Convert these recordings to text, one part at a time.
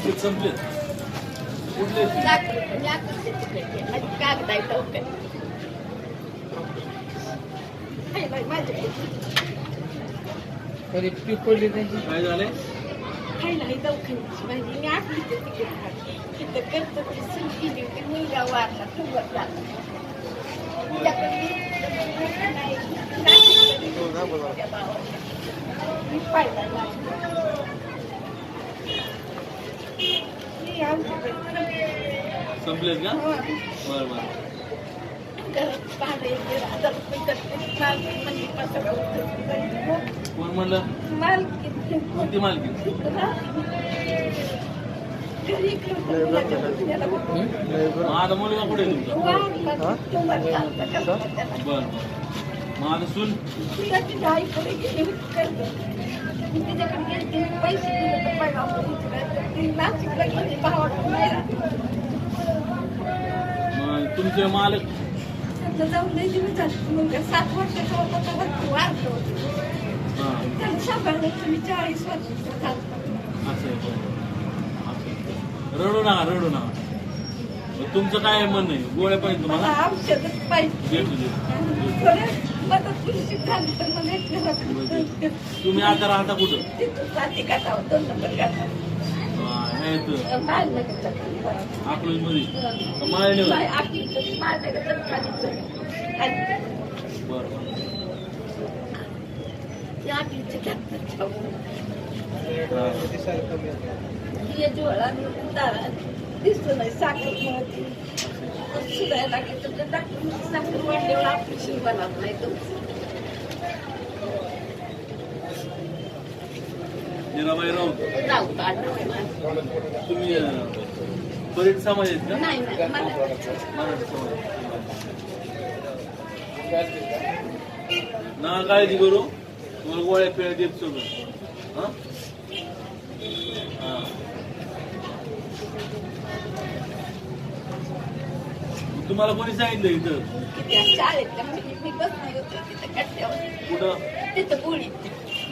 औषध संपले कुठले तुकडे. कधी पिपडली नाही काय झाले खायला ही दवाखान्याची भाजी मी आपली तर तिकीट काढली. तिथं करतो ती सुट्टी दिवशी मुलगा वारला खूपच झाला तुझ्याकडे नाही. मी पाहिला नाही. मी आमच्याकडे संपलेत का हो. बरं बरं. कोण म्हणलं. कोणती मालकी माझा मुलगा कुठे आहे तुमचा? बरं बरं माझं सून तिला तुमचे मालक जाऊन लई दिवस झाले. मुलगा सात वर्षाचा होता तेव्हा तो वारला होता. हां त्याला सांभाळलं तुम्ही चाळीस वर्षाचा झाला. असं आहे बरं. असं आहे. रडू नका रडू नका मग तुमचं काय म्हणणं आहे गोळ्या पाहिजे मला तुम्हाला औषधच पाहिजे देतो देतो थोडं मदत झाली तर मला एक. तुम्ही आता राहता कुठं तिथून जाते गाठावं दोन नंबर गाठावं आहेत. हे मध्ये माळणी खाली. बरं. दिसतो नाही साखर सुधायला तर डॉक्टर साखर वाढल्यावर ऑपरेशन बनवत नाही तुमचं मीराबाई राऊत तुम्ही परीट समाज आहेत का? नाही नाही मला मराठी समाज ना काळजी करू. तुम्हाला गोळ्या पिळ्या देत हं? हां. तुम्हाला कोणी सांगितलं इथं? कुठं?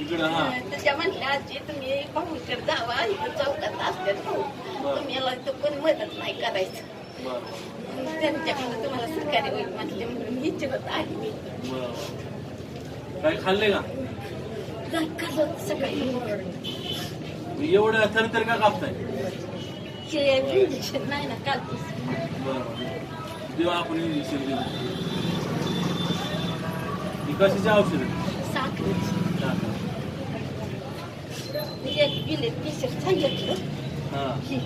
इकडं त्याच्या म्हणल्या आजी तुम्ही भाऊकडे जावा इथं चौकात असतात भाऊ. तुम्ही याला इथं कोणी मदत नाही करायचं. त्यांच्याकडे तुम्हाला सरकारी होईल म्हटले म्हणून विचारत आली. मी काय खाल्ले का? सकाळी. एवढं थरथर का कापताय? इंजेक्शन नाही ना बरं. देऊ आपण इंजेक्शन ही कशाची औषध? साखरेची. एक गेले केशर सांगितलं हा की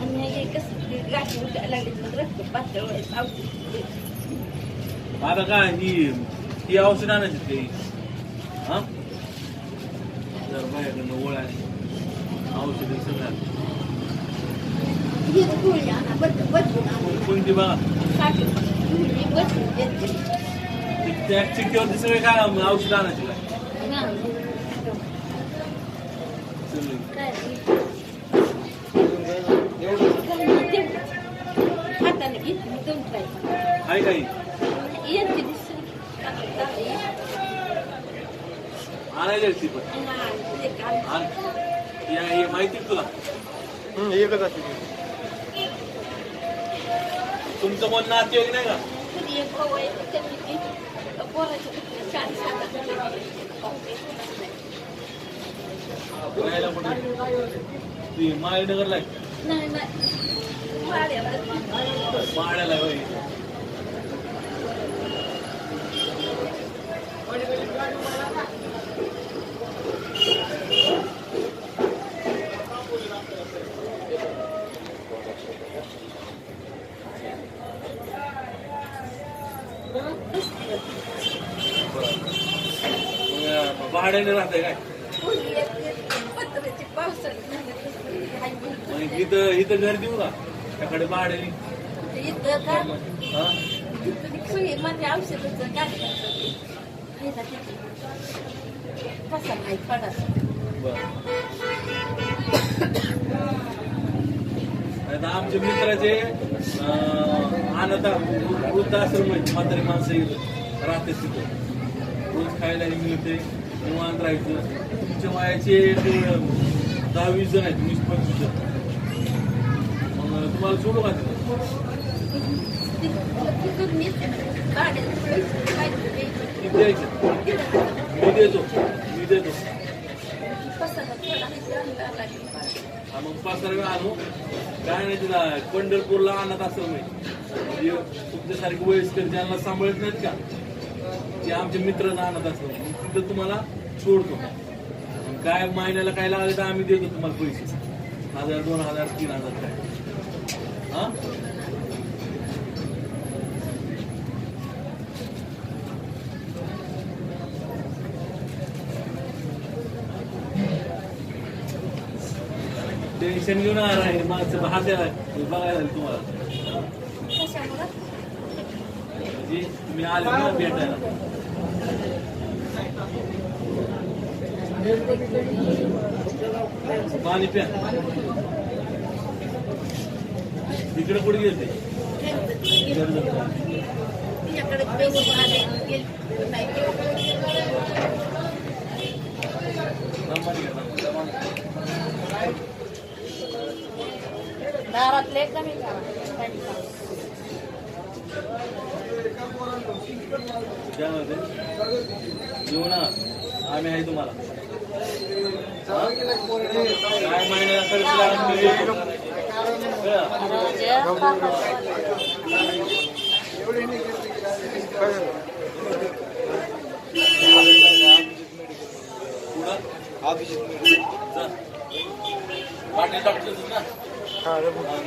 आणि हे कसं ते गाठी उठायला लागली तर रक्त पातळ व्हायचं औषध आता काय ही ही औषध आणायची ते हा? जर माझ्याकडनं ओळा औषध सगळ्यात हे गोळी आणा बदल बदलून आणा कोणती बघा. साखरेची गोळी बदलून त्या चिठ्ठीवरती सगळे काय औषध आणायचे काय काय? हाताने घेतली दोन काय काही यांची दिसली पण या हे. माहिती तुला एकच असते तुमचं कोण नातेवाईक नाही का पोराच्या ती वाड्याला माळ्याला होय. भाड्याने राहते काय? मग इथं इथं घर देऊ का? त्याकडे भाड्याने इथं का? हा? सगळी माझे औषधाचं काय कसा नाही पडा बरं. आता आमच्या मित्राचे अं, अनाथ वृद्धाश्रम आहेत. म्हातारी माणसं इथं राहते तिथं. रोज खायलाही मिळते निवांत राहायचं. तुमच्या वयाचे एक, अं, दहा वीस जण आहेत वीस पंचवीस जण. तुम्हाला सोडू का मी देतो. मी देतो. हा, मग पाच तारखेला आणू. काय नाही तिला पंढरपूरला आणत असेल मी. म्हणजे तुमच्यासारखे वयस्कर ज्यांना सांभाळत नाहीत का? ते आमचे मित्र आणत असेल. तिथं तुम्हाला सोडतो. मग काय महिन्याला काय लागले तर आम्ही देतो तुम्हाला पैसे. हजार दोन हजार तीन हजार काय. हा टेन्शन घेऊन आहे माणसं हात्याला बघायला लागेल तुम्हाला कशामुळं? म्हणजे तुम्ही आले ना भेटायला पाणी प्या इकडे कुठे गेले. दारातले येऊ ना. आम्ही आहे तुम्हाला? काय महिन्याला खर्च लागला आम्ही देतो. कळलं? पुढं? चल. पाटील डॉक्टर ना हा रे. हा.